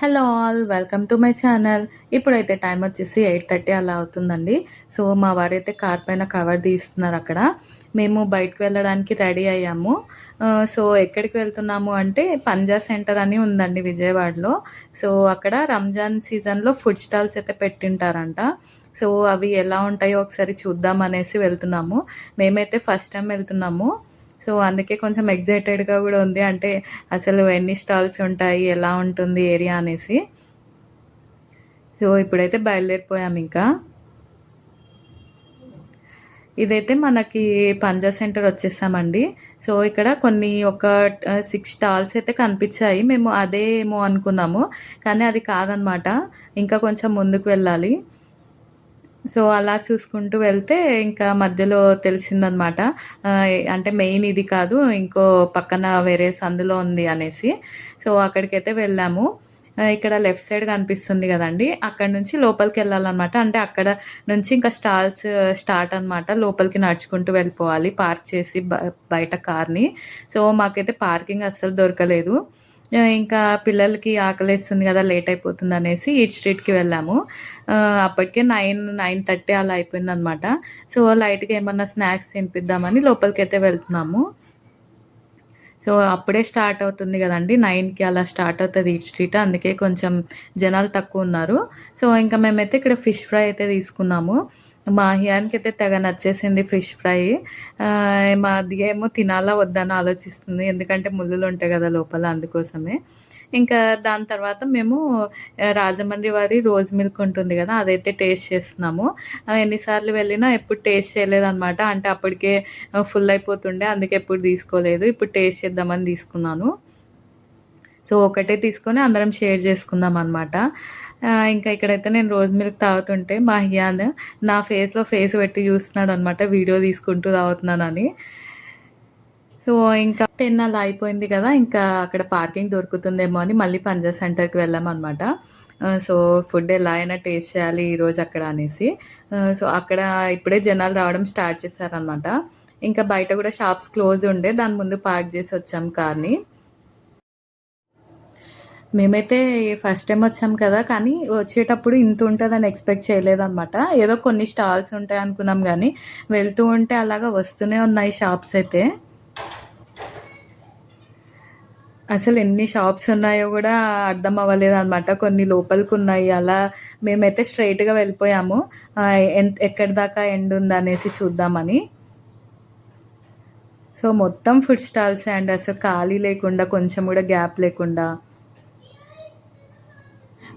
Hello all welcome to my channel. ఇప్పుడైతే time వచ్చేసి eight thirty అలా అవుతుందండి. సో మా వారైతే కార్ పైన కవర్ తీస్తున్నారు అక్కడ. మేము బయటకు వెళ్ళడానికి రెడీ అయ్యాము. సో ఎక్కడికి వెళ్తున్నాము అంటే పంజా సెంటర్ అని ఉందండి విజయవాడలో. సో అక్కడ రంజాన్ సీజన్లో ఫుడ్ స్టాల్స్ అయితే పెట్టింటారంట. సో అవి ఎలా ఉంటాయో ఒకసారి చూద్దాం అనేసి వెళ్తున్నాము. మేమైతే ఫస్ట్ టైం వెళ్తున్నాము. సో అందుకే కొంచెం ఎగ్జైటెడ్గా కూడా ఉంది. అంటే అసలు ఎన్ని స్టాల్స్ ఉంటాయి ఎలా ఉంటుంది ఏరియా అనేసి. సో ఇప్పుడైతే బయలుదేరిపోయాం ఇంకా. ఇదైతే మనకి పంజా సెంటర్ వచ్చేసామండి. సో ఇక్కడ కొన్ని ఒక సిక్స్ స్టాల్స్ అయితే కనిపించాయి. మేము అదే ఏమో అనుకున్నాము కానీ అది కాదనమాట. ఇంకా కొంచెం ముందుకు వెళ్ళాలి. సో అలా చూసుకుంటూ వెళ్తే ఇంకా మధ్యలో తెలిసిందనమాట. అంటే మెయిన్ ఇది కాదు ఇంకో పక్కన వేరే సందులో ఉంది అనేసి. సో అక్కడికైతే వెళ్ళాము. ఇక్కడ లెఫ్ట్ సైడ్ కనిపిస్తుంది కదండి. అక్కడ నుంచి లోపలికి వెళ్ళాలన్నమాట. అంటే అక్కడ నుంచి ఇంకా స్టాల్స్ స్టార్ట్ అన్నమాట. లోపలికి నడుచుకుంటూ వెళ్ళిపోవాలి పార్క్ చేసి బ- బయట కార్ని. సో మాకైతే పార్కింగ్ అస్సలు దొరకలేదు. ఇంకా పిల్లలకి ఆకలేస్తుంది కదా లేట్ అయిపోతుంది అనేసి ఈట్ స్ట్రీట్కి వెళ్ళాము. అప్పటికే నైన్ నైన్ థర్టీ అలా అయిపోయింది అనమాట సో లైట్గా ఏమన్నా స్నాక్స్ తినిపిద్దామని లోపలికి అయితే వెళ్తున్నాము. సో అప్పుడే స్టార్ట్ అవుతుంది కదండి. నైన్కి అలా స్టార్ట్ అవుతుంది ఈ స్ట్రీట్ అందుకే కొంచెం జనాలు తక్కువ ఉన్నారు. సో ఇంకా మేమైతే ఇక్కడ ఫిష్ ఫ్రై అయితే తీసుకున్నాము. మా హియానికి అయితే తెగ నచ్చేసింది ఫిష్ ఫ్రై. మా అది ఏమో తినాలా వద్దని ఆలోచిస్తుంది. ఎందుకంటే ముళ్ళులు ఉంటాయి కదా లోపల అందుకోసమే. ఇంకా దాని తర్వాత మేము రాజమండ్రి వారి రోజ్ మిల్క్ ఉంటుంది కదా అదైతే టేస్ట్ చేస్తున్నాము. ఎన్నిసార్లు వెళ్ళినా ఎప్పుడు టేస్ట్ చేయలేదు అనమాట అంటే అప్పటికే ఫుల్ అయిపోతుండే అందుకే ఎప్పుడు తీసుకోలేదు. ఇప్పుడు టేస్ట్ చేద్దామని తీసుకున్నాను. సో ఒకటే తీసుకొని అందరం షేర్ చేసుకుందాం అనమాట ఇంకా ఇక్కడైతే నేను రోజ్ మిల్క్ తాగుతుంటే మా హియాన్ నా ఫేస్లో ఫేస్ పెట్టి చూస్తున్నాడు అనమాట వీడియో తీసుకుంటూ తాగుతున్నానని. సో ఇంకా టెన్ అలా అయిపోయింది కదా ఇంకా అక్కడ పార్కింగ్ దొరుకుతుందేమో అని మళ్ళీ పంజా సెంటర్కి వెళ్ళామన్నమాట. సో ఫుడ్ ఎలా అయినా టేస్ట్ చేయాలి ఈరోజు అక్కడ అనేసి. సో అక్కడ ఇప్పుడే జనాలు రావడం స్టార్ట్ చేశారనమాట ఇంకా బయట కూడా షాప్స్ క్లోజ్ ఉండే దాని ముందు పార్క్ చేసి వచ్చాం కార్ని. మేమైతే ఫస్ట్ టైం వచ్చాం కదా కానీ వచ్చేటప్పుడు ఇంత ఉంటుందని ఎక్స్పెక్ట్ చేయలేదన్నమాట. ఏదో కొన్ని స్టాల్స్ ఉంటాయి అనుకున్నాం కానీ వెళ్తూ ఉంటే అలాగా వస్తూనే ఉన్నాయి షాప్స్ అయితే. అసలు ఎన్ని షాప్స్ ఉన్నాయో కూడా అర్థం అవ్వలేదు అనమాట కొన్ని లోపలికి ఉన్నాయి అలా మేమైతే స్ట్రైట్గా వెళ్ళిపోయాము. ఆ, ఎక్కడి దాకా ఎండ్ ఉందనేసి చూద్దామని. సో మొత్తం ఫుడ్ స్టాల్స్ అండ్ అసలు ఖాళీ లేకుండా కొంచెం కూడా గ్యాప్ లేకుండా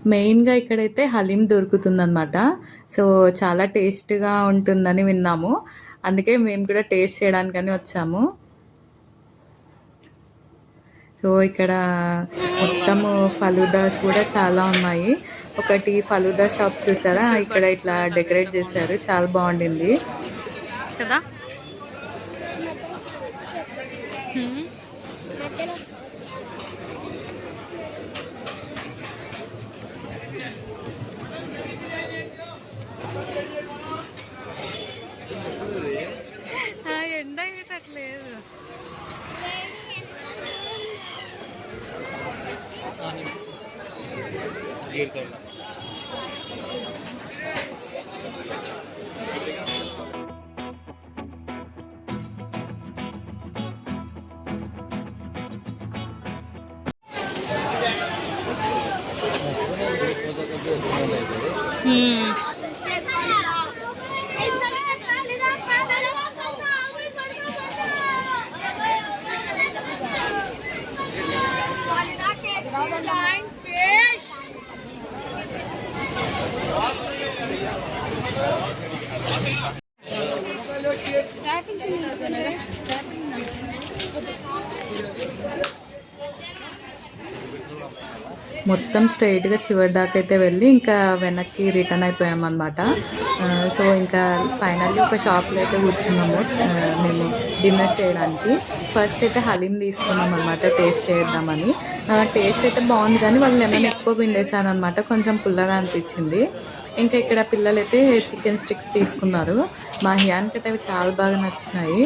మెయిన్గా ఇక్కడైతే హలీం దొరుకుతుందన్నమాట. సో చాలా టేస్ట్గా ఉంటుందని విన్నాము. అందుకే మేము కూడా టేస్ట్ చేయడానికని వచ్చాము. సో ఇక్కడ మొత్తము ఫలూదాస్ కూడా చాలా ఉన్నాయి. ఒకటి ఫలూదా షాప్ చూసారా? ఇక్కడ ఇట్లా డెకరేట్ చేశారు. చాలా బాగుండింది. కదా? হুম। మొత్తం స్ట్రైట్గా చివరి దాకా అయితే వెళ్ళి ఇంకా వెనక్కి రిటర్న్ అయిపోయాం అనమాట సో ఇంకా ఫైనల్లీ ఒక షాప్లో అయితే కూర్చున్నాము. మేము డిన్నర్ చేయడానికి. ఫస్ట్ అయితే హలీం తీసుకున్నాం అనమాట టేస్ట్ చేద్దామని టేస్ట్ అయితే బాగుంది కానీ వాళ్ళు లెమన్ ఎక్కువ పిండేసాను అనమాట కొంచెం పుల్లగా అనిపించింది. ఇంకా ఇక్కడ పిల్లలు అయితే చికెన్ స్టిక్స్ తీసుకున్నారు. మా హియాన్కి అయితే అవి చాలా బాగా నచ్చినాయి.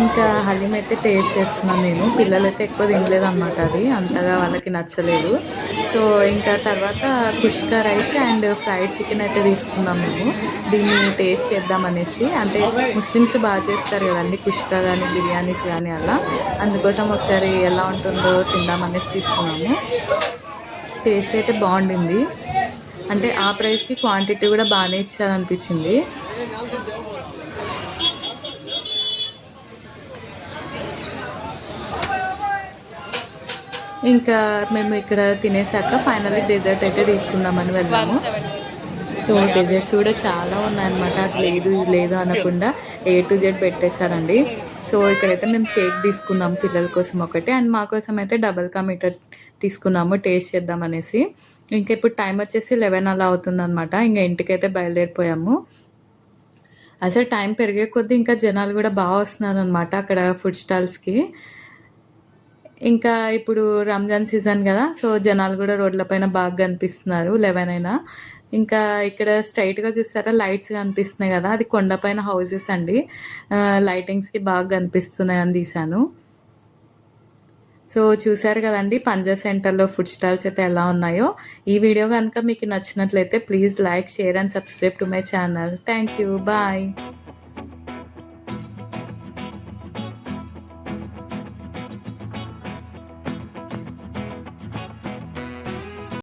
ఇంకా హలీం అయితే టేస్ట్ చేస్తున్నాను నేను. పిల్లలైతే ఎక్కువ తినలేదు అనమాట అది. అంతగా వాళ్ళకి నచ్చలేదు. సో ఇంకా తర్వాత kushka rice and fried chicken అయితే తీసుకున్నాం మేము. దీన్ని టేస్ట్ చేద్దామనేసి అంటే ముస్లిమ్స్ బాగా చేస్తారు కదండి కుష్కా కానీ బిర్యానీస్ కానీ అలా. అందుకోసం ఒకసారి ఎలా ఉంటుందో తిందామనేసి తీసుకున్నాము. టేస్ట్ అయితే బాగుండింది. అంటే ఆ ప్రైస్కి క్వాంటిటీ కూడా బాగానే ఇచ్చారనిపించింది. ఇంకా మేము ఇక్కడ తినేసాక ఫైనల్లీ డెజర్ట్ అయితే తీసుకుందామని వెళ్ళాము. సో డెజర్ట్స్ కూడా చాలా ఉన్నాయన్నమాట. అది లేదు ఇది లేదు అనకుండా ఏ టు జెడ్ పెట్టేశారండి. సో ఇక్కడైతే మేము కేక్ తీసుకున్నాం పిల్లల కోసం ఒకటి. అండ్ మా కోసం అయితే డబల్ కా మీటర్ తీసుకున్నాము టేస్ట్ చేద్దాం అనేసి. ఇంకా ఇప్పుడు టైం వచ్చేసి లెవెన్ అలా అవుతుందన్నమాట. ఇంకా ఇంటికైతే బయలుదేరిపోయాము. అసలు టైం పెరిగే కొద్దీ ఇంకా జనాలు కూడా బాగా వస్తున్నారు అనమాట అక్కడ ఫుడ్ స్టాల్స్కి. ఇంకా ఇప్పుడు రంజాన్ సీజన్ కదా సో జనాలు కూడా రోడ్లపైన బాగా కనిపిస్తున్నారు లెవెన్ అయినా. ఇంకా ఇక్కడ స్ట్రైట్గా చూస్తారా లైట్స్ కనిపిస్తున్నాయి కదా అది కొండపైన హౌసెస్ అండి. లైటింగ్స్కి బాగా కనిపిస్తున్నాయి అని తీశాను. సో చూసారు కదండి పంజా సెంటర్లో ఫుడ్ స్టాల్స్ అయితే ఎలా ఉన్నాయో. ఈ వీడియో కనుక మీకు నచ్చినట్లయితే please like share and subscribe to my channel thank you bye